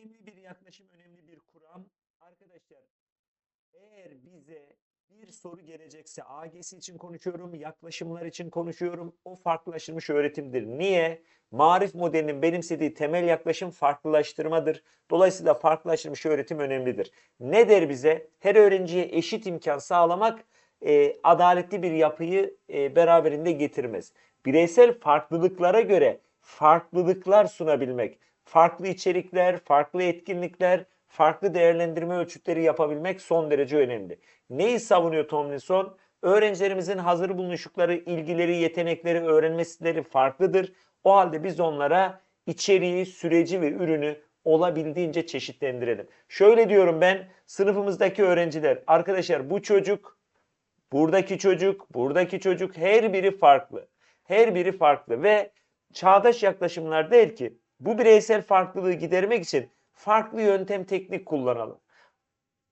önemli bir yaklaşım, önemli bir kuram. Arkadaşlar eğer bize bir soru gelecekse AGS için konuşuyorum, yaklaşımlar için konuşuyorum. O farklılaştırmış öğretimdir. Niye? Marif modelinin benimsediği temel yaklaşım farklılaştırmadır. Dolayısıyla farklılaştırmış öğretim önemlidir. Ne der bize? Her öğrenciye eşit imkan sağlamak e, adaletli bir yapıyı e, beraberinde getirmez. Bireysel farklılıklara göre farklılıklar sunabilmek, farklı içerikler, farklı etkinlikler, farklı değerlendirme ölçütleri yapabilmek son derece önemli. Neyi savunuyor Tomlinson? Öğrencilerimizin hazır bulunuşlukları, ilgileri, yetenekleri, öğrenme stilleri farklıdır. O halde biz onlara içeriği, süreci ve ürünü olabildiğince çeşitlendirelim. Şöyle diyorum ben sınıfımızdaki öğrenciler, arkadaşlar bu çocuk, buradaki çocuk, buradaki çocuk her biri farklı. Her biri farklı ve çağdaş yaklaşımlar der ki bu bireysel farklılığı gidermek için farklı yöntem teknik kullanalım.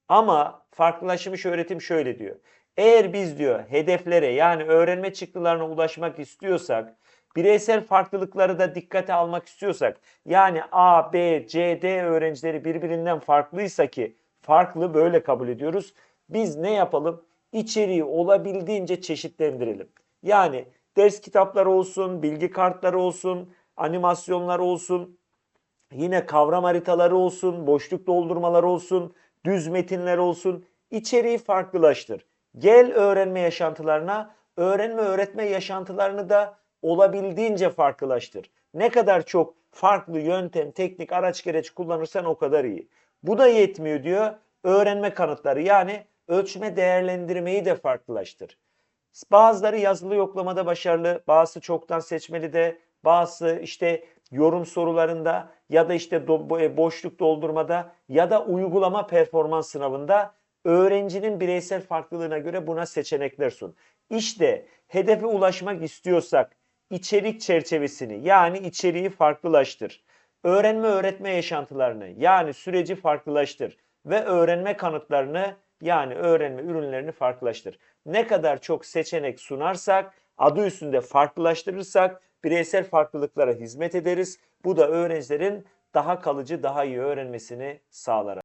Ama farklılaşmış öğretim şöyle diyor. Eğer biz diyor hedeflere yani öğrenme çıktılarına ulaşmak istiyorsak, bireysel farklılıkları da dikkate almak istiyorsak, yani A, B, C, D öğrencileri birbirinden farklıysa ki farklı böyle kabul ediyoruz. Biz ne yapalım? İçeriği olabildiğince çeşitlendirelim. Yani ders kitapları olsun, bilgi kartları olsun, animasyonlar olsun, yine kavram haritaları olsun, boşluk doldurmaları olsun, düz metinler olsun. İçeriği farklılaştır. Gel öğrenme yaşantılarına, öğrenme öğretme yaşantılarını da olabildiğince farklılaştır. Ne kadar çok farklı yöntem, teknik, araç gereç kullanırsan o kadar iyi. Bu da yetmiyor diyor. Öğrenme kanıtları yani ölçme değerlendirmeyi de farklılaştır. Bazıları yazılı yoklamada başarılı, bazısı çoktan seçmeli de, bazısı işte yorum sorularında ya da işte e, boşluk doldurmada ya da uygulama performans sınavında öğrencinin bireysel farklılığına göre buna seçenekler sun. İşte hedefe ulaşmak istiyorsak içerik çerçevesini yani içeriği farklılaştır. Öğrenme öğretme yaşantılarını yani süreci farklılaştır ve öğrenme kanıtlarını yani öğrenme ürünlerini farklılaştır. Ne kadar çok seçenek sunarsak, adı üstünde farklılaştırırsak bireysel farklılıklara hizmet ederiz. Bu da öğrencilerin daha kalıcı, daha iyi öğrenmesini sağlar.